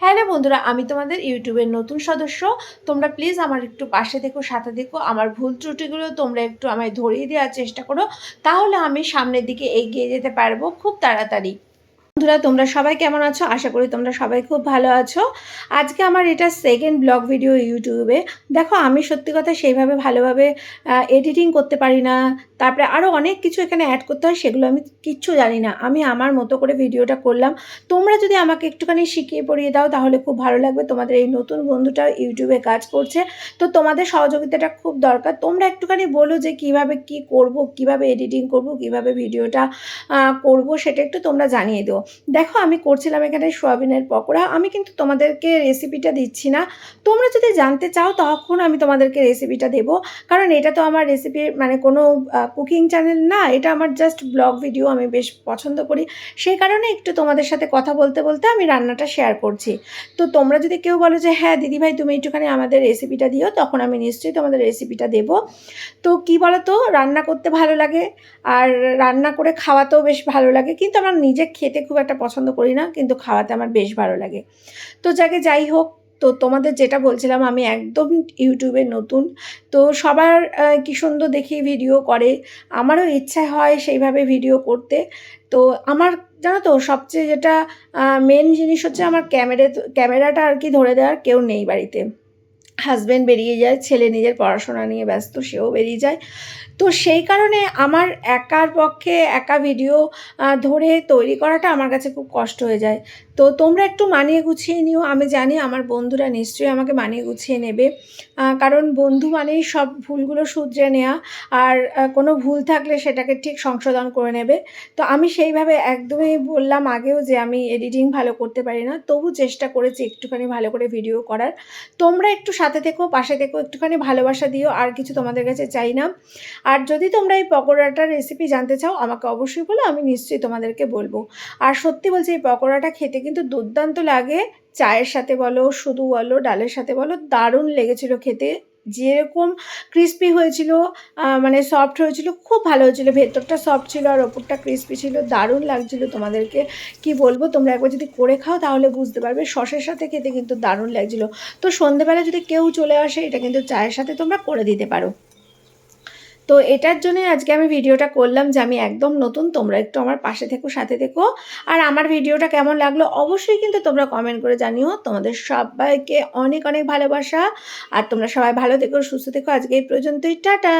Hello বন্ধুরা, আমি তোমাদের ইউটিউবের নতুন সদস্য। তোমরা প্লিজ আমার একটু পাশে দেখো, সাথে দেখো। আমার ভুল ত্রুটিগুলো তোমরা একটু আমায় ধরিয়ে দেওয়ার চেষ্টা করো। তাহলে আমি সামনের দিকে এগিয়ে যেতে পারব খুব তাড়াতাড়ি। বন্ধুরা, তোমরা সবাই কেমন আছো? আশা করি তোমরা সবাই খুব ভালো আছো। আজকে আমার এটা সেকেন্ড ব্লগ ভিডিও ইউটিউবে দেখো, আমি সত্যি কথা সেইভাবে ভালোভাবে এডিটিং করতে পারি না। তারপরে আরও অনেক কিছু এখানে অ্যাড করতে হয়, সেগুলো আমি কিচ্ছু জানি না। আমি আমার মতো করে ভিডিওটা করলাম। তোমরা যদি আমাকে একটুখানি শিখিয়ে পড়িয়ে দাও, তাহলে খুব ভালো লাগবে। তোমাদের এই নতুন বন্ধুটা ইউটিউবে কাজ করছে। তো তোমাদের সহযোগিতাটা খুব দরকার। তোমরা একটুখানি বলো যে কীভাবে কি করব, কীভাবে এডিটিং করব, কীভাবে ভিডিওটা করব, সেটা একটু তোমরা জানিয়ে দিও। দেখো, আমি করছিলাম এখানে সোয়াবিনের পকোড়া। আমি কিন্তু তোমাদেরকে রেসিপিটা দিচ্ছি না। তোমরা যদি জানতে চাও, তখন আমি তোমাদেরকে রেসিপিটা দেবো। কারণ এটা তো আমার রেসিপি মানে কোনো কুকিং চ্যানেল না, এটা আমার জাস্ট ব্লগ ভিডিও আমি বেশ পছন্দ করি। সেই কারণে একটু তোমাদের সাথে কথা বলতে বলতে আমি রান্নাটা শেয়ার করছি। তো তোমরা যদি কেউ বলো যে হ্যাঁ দিদিভাই তুমি একটুখানি আমাদের রেসিপিটা দিও, তখন আমি নিশ্চয়ই তোমাদের রেসিপিটা দেবো। তো কি বলো তো রান্না করতে ভালো লাগে, আর রান্না করে খাওয়াতেও বেশ ভালো লাগে। কিন্তু আমার নিজে খেতে খুব একটা পছন্দ করি না, কিন্তু খাওয়াতে আমার বেশ ভালো লাগে। তো যাকে যাই হোক, তো তোমাদের যেটা বলছিলাম, আমি একদম ইউটিউবে নতুন। তো সবার কি সুন্দর দেখি ভিডিও করে। আমারও ইচ্ছা হয় সেইভাবে ভিডিও করতে। তো আমার, জানো তো, সবচেয়ে যেটা মেন জিনিস হচ্ছে আমার ক্যামেরা ক্যামেরাটা আর কি ধরে দেওয়ার কেউ নেই বাড়িতে। হাজব্যান্ড বেরিয়ে যায়, ছেলে নিজের পড়াশোনা নিয়ে ব্যস্ত, সেও বেরিয়ে যায়। তো সেই কারণে আমার একার পক্ষে একা ভিডিও ধরে তৈরি করাটা আমার কাছে খুব কষ্ট হয়ে যায়। তো তোমরা একটু মানিয়ে গুছিয়ে নিও, আমি জানি আমার বন্ধুরা নিশ্চয়ই আমাকে মানিয়ে গুছিয়ে নেবে। কারণ বন্ধু মানেই সব ভুলগুলো শুধরে নেওয়া আর কোনো ভুল থাকলে সেটাকে ঠিক সংশোধন করে নেবে। তো আমি সেইভাবে একদমই বললাম আগেও যে আমি এডিটিং ভালো করতে পারি না, তবু চেষ্টা করেছি একটুখানি ভালো করে ভিডিও করার। তোমরা একটু সাথে থেকো, পাশে থেকো, একটুখানি ভালোবাসা দিও, আর কিছু তোমাদের কাছে চাই না। আর যদি তোমরা এই পকোড়াটার রেসিপি জানতে চাও, আমাকে অবশ্যই বলো, আমি নিশ্চয়ই তোমাদেরকে বলব। আর সত্যি বলছি, এই পকোড়াটা খেতে কিন্তু দুর্দান্ত লাগে। চায়ের সাথে বলো, শুধু বলো, ডালের সাথে বলো, দারুণ লেগেছিল খেতে। যেরকম ক্রিস্পি হয়েছিল মানে সফট হয়েছিল, খুব ভালো হয়েছিল। ভেতরটা সফট ছিল আর ওপরটা ক্রিস্পি ছিল। দারুণ লাগছিল তোমাদেরকে। কি বলব? তোমরা একবার যদি করে খাও তাহলে বুঝতে পারবে। সসের সাথে খেতে কিন্তু দারুণ লাগছিল। তো সন্ধেবেলা যদি কেউ চলে আসে, এটা কিন্তু চায়ের সাথে তোমরা করে দিতে পারো। তো এটার জন্য আজকে আমি ভিডিওটা করলাম যে আমি একদম নতুন, তোমরা একটু আমার পাশে থেকো, সাথে থেকো। আর আমার ভিডিওটা কেমন লাগল অবশ্যই কিন্তু তোমরা কমেন্ট করে জানিও। তোমাদের সবাইকে অনেক অনেক ভালোবাসা। আর তোমরা সবাই ভালো থেকো, সুস্থ থেকো। আজকে এই পর্যন্তই, টাটা!